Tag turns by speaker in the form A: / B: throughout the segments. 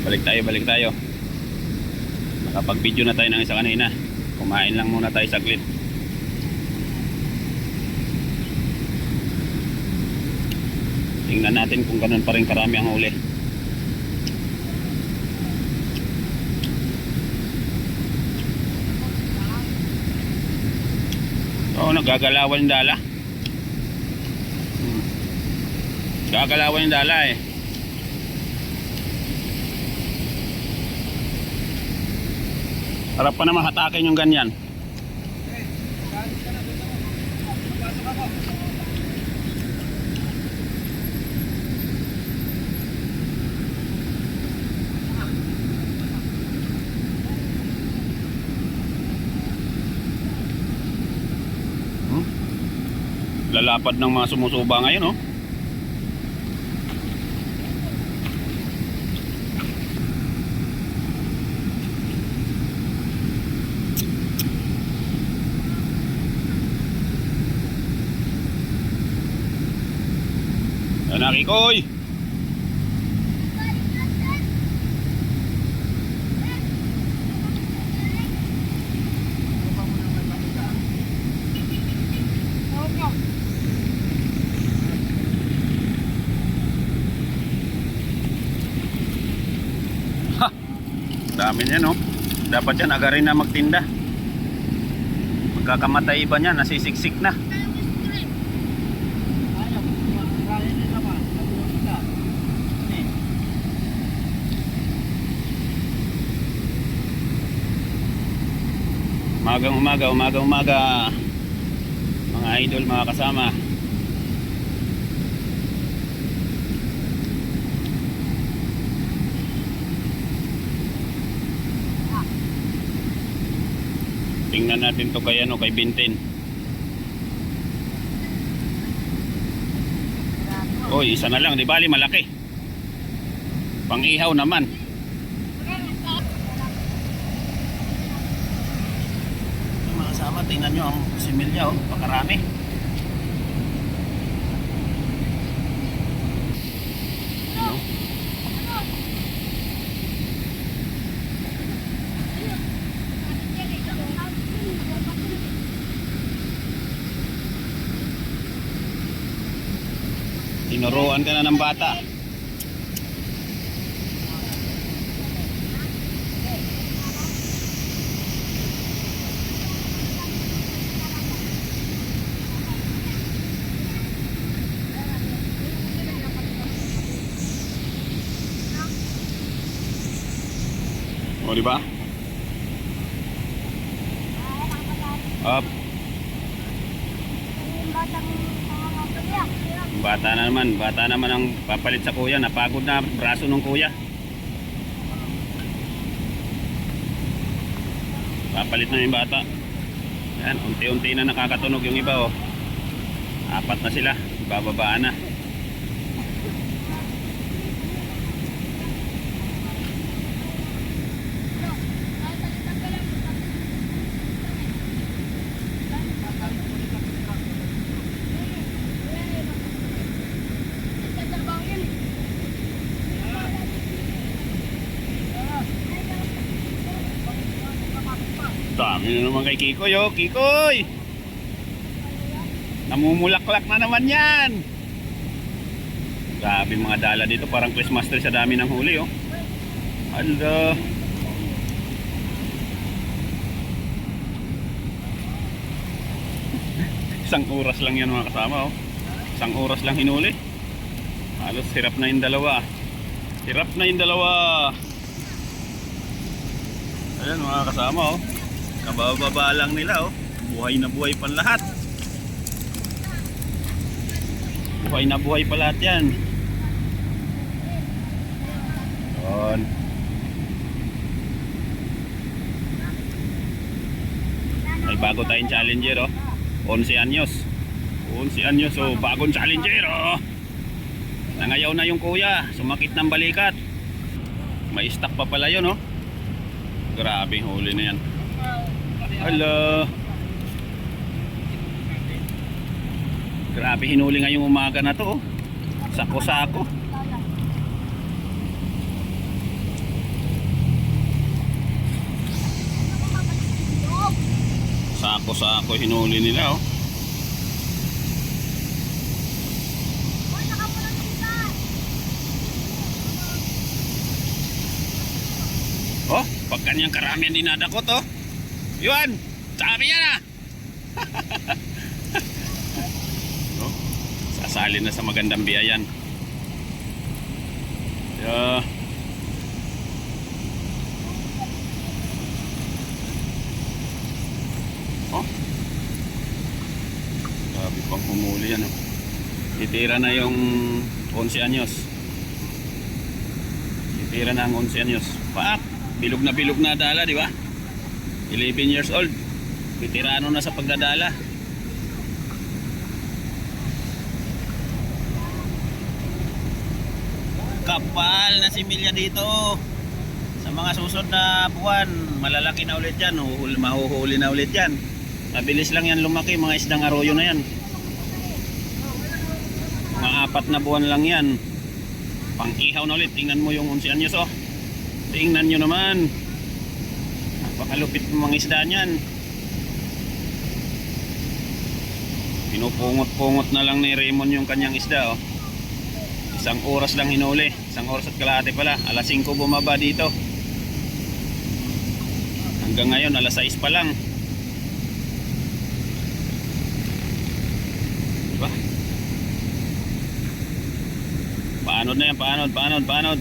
A: Balik tayo, balik tayo. Nakapag-video na tayo ng isa kanina. Kumain lang muna tayo saglit. Tingnan natin kung ganun pa rin karami ang huli. Oo, nagagalawan yung dala. Hmm. Gagalawan yung dala eh. Harap pa naman hatakin yung ganyan. Hmm? Lalapad ng mga sumusuba ngayon, oh. Ayan na, Kikoy! Ha! Dami niya, no? Dapat yan, agarin na magtinda. Magkakamatay iba niya, nasisiksik na. Umagang umaga, umagang umaga. Mga idol, mga kasama. Tingnan natin to kay ano, kay Bintin. Oy, isa na lang, di bali malaki. Pang-ihaw naman. Yung mga tingnan nyo ang similya, oh, pakarami. Ano? Tinuruan ka na ng bata. O, di ba? Up. Bata na naman, bata naman ang papalit sa kuya. Napagod na braso ng kuya. Papalit na yung bata. Yan, unti-unti na nakakatunog yung iba oh. Apat na sila, bababaan na. Dami na naman kay Kikoy oh, Kikoy! Namumulaklak na naman yan! Grabe mga dala dito, parang Christmas tree sa dami ng huli oh. Hala! Isang oras lang yan mga kasama oh. Isang oras lang hinuli. Halos hirap na yung dalawa. Hirap na yung dalawa. Ayan mga kasama oh. Kabababa lang nila oh. Buhay na buhay pa lahat. Buhay na buhay pa lahat yan. Yun. May bago tayong challenger oh. 11 anyos. 11 anyos oh, bagong challenger oh. Nangayaw na yung kuya, sumakit ng balikat. May stock pa pala yun oh. Grabe huli na yan. Hello. Grabe hinuli ngayong umaga na to. Oh. Sako-sako. Sako-sako hinuli nila oh. Oh, pag kanyang karamihan dinadakot oh. Yun, sabi yan ah. oh, sasali na sa magandang biyayan. Yeah. Oh. Grabe pang humuli yan oh. Titira na yung 11 anyos. Titira na ang 11 anyos. Paak! Bilog na bilog na dala, di ba? 11 years old. Veterano na sa pagdadala. Kapal na si Milya dito. Sa mga susunod na buwan, malalaki na ulit yan. Huhuli, mahuhuli na ulit yan. Mabilis lang yan lumaki, mga isdang arroyo na yan. Mga apat na buwan lang yan. Pang-ihaw na ulit. Tingnan mo yung 11 anyos oh. Tingnan nyo naman. Napakalupit ng mga isda niyan. Pinupungot-pungot na lang ni Raymond yung kanyang isda oh. Isang oras lang hinuli. Isang oras at kalahati pala. Alas 5 bumaba dito. Hanggang ngayon alas 6 pa lang. Diba? Paanod na yan, paanod, paanod, paanod.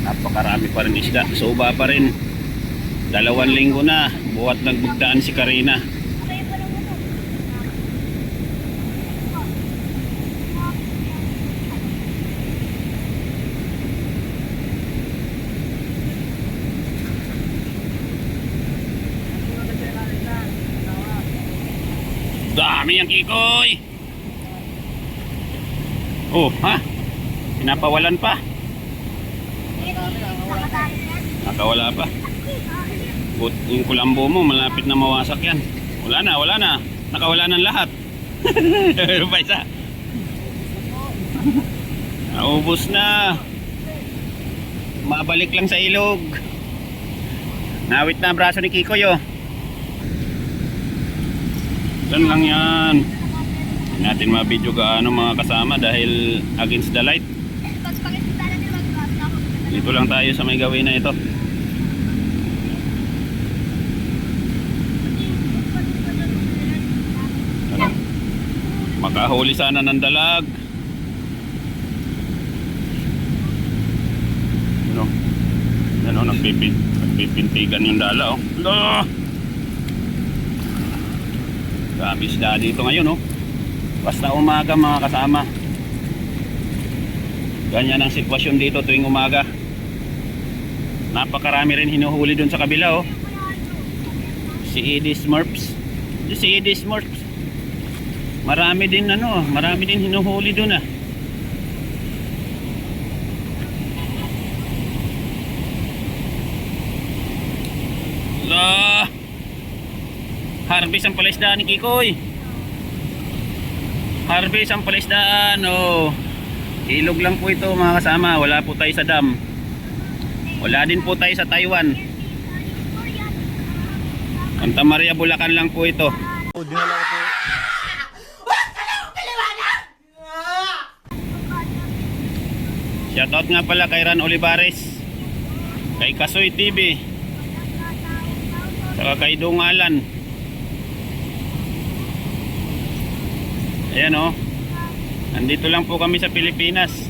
A: Napakarami pa rin isda. Suba pa rin. Dalawang linggo na. Buhat nagbugdaan si Karina. Dami ang kikoy. Oh, ha? Pinapawalan pa. Nakawala pa. But yung kulambo mo, malapit na mawasak yan. Wala na, wala na. Nakawala ng lahat. Ano pa? Naubos na. Mabalik lang sa ilog. Nawit na braso ni Kikoy oh. Yan lang yan. Hindi natin mabidyo gaano mga kasama dahil against the light. Dito lang tayo sa may gawin na ito. Ano? Makahuli sana ng dalag. Ano? Ano, nagpipin, nagpipintigan yung dala, oh. Ala! Grabe isda dito ngayon, oh. Basta umaga mga kasama. Ganyan ang sitwasyon dito tuwing umaga. Napakarami rin hinuhuli doon sa kabila oh. Si Edie Smurfs. Si Edie Smurfs. Marami din ano, marami din hinuhuli doon ah. La! Harvest ang palaisdaan ni Kikoy. Harvest ang palaisdaan oh. Ilog lang po ito mga kasama. Wala po tayo sa dam. Wala din po tayo sa Taiwan. Santa Maria, Bulacan lang po ito. Shoutout nga pala kay Ran Olivares. Kay Kasoy TV. Saka kay Dungalan. Ayan oh. Nandito lang po kami sa Pilipinas.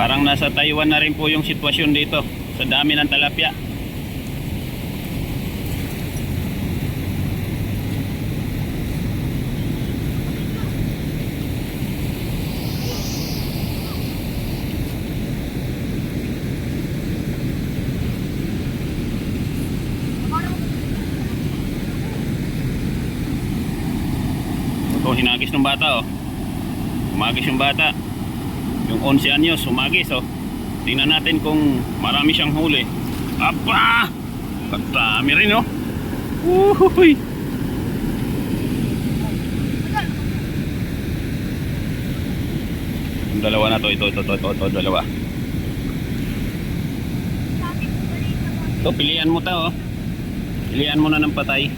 A: Parang nasa Taiwan na rin po yung sitwasyon dito sa dami ng talapia. Ito, hinagis ng bata oh. Umagis yung bata. Yung 11 anyos, umagis oh. Tingnan natin kung marami siyang huli. Apa! Katami rin oh. Uhuy! Yung dalawa na to, ito, ito, ito, ito, ito, dalawa. Ito, pilihan mo to oh. Pilihan mo na ng patay.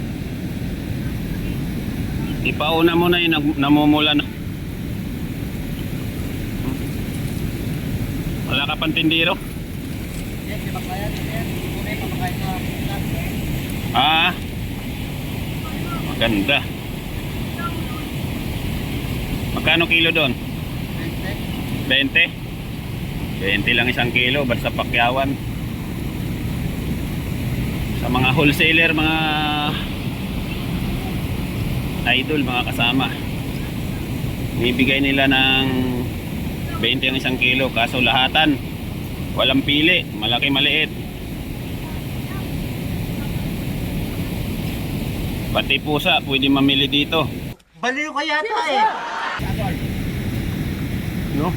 A: Ipauna mo na yung namumula na. Pang tindiro? Ah. Maganda. Magkano kilo doon? 20? 20 lang isang kilo basta pakyawan. Sa mga wholesaler, mga idol, mga kasama. Bibigay nila ng 20 ang isang kilo kaso lahatan. Walang pili, malaki maliit. Pati pusa, pwede mamili dito.
B: Baliw ka yata eh.
A: No?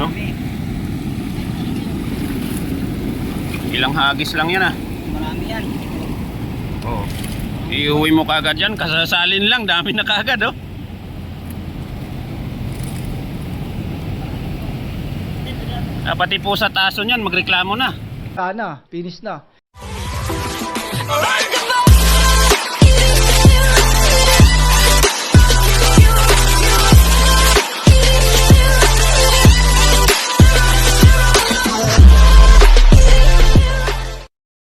A: No? Ilang hagis lang yan ah. Iuwi mo kagad yan, kasasalin lang, dami na kagad oh. Ah, pati po sa taso niyan, magreklamo na.
B: Sana, finish na.
C: Alright.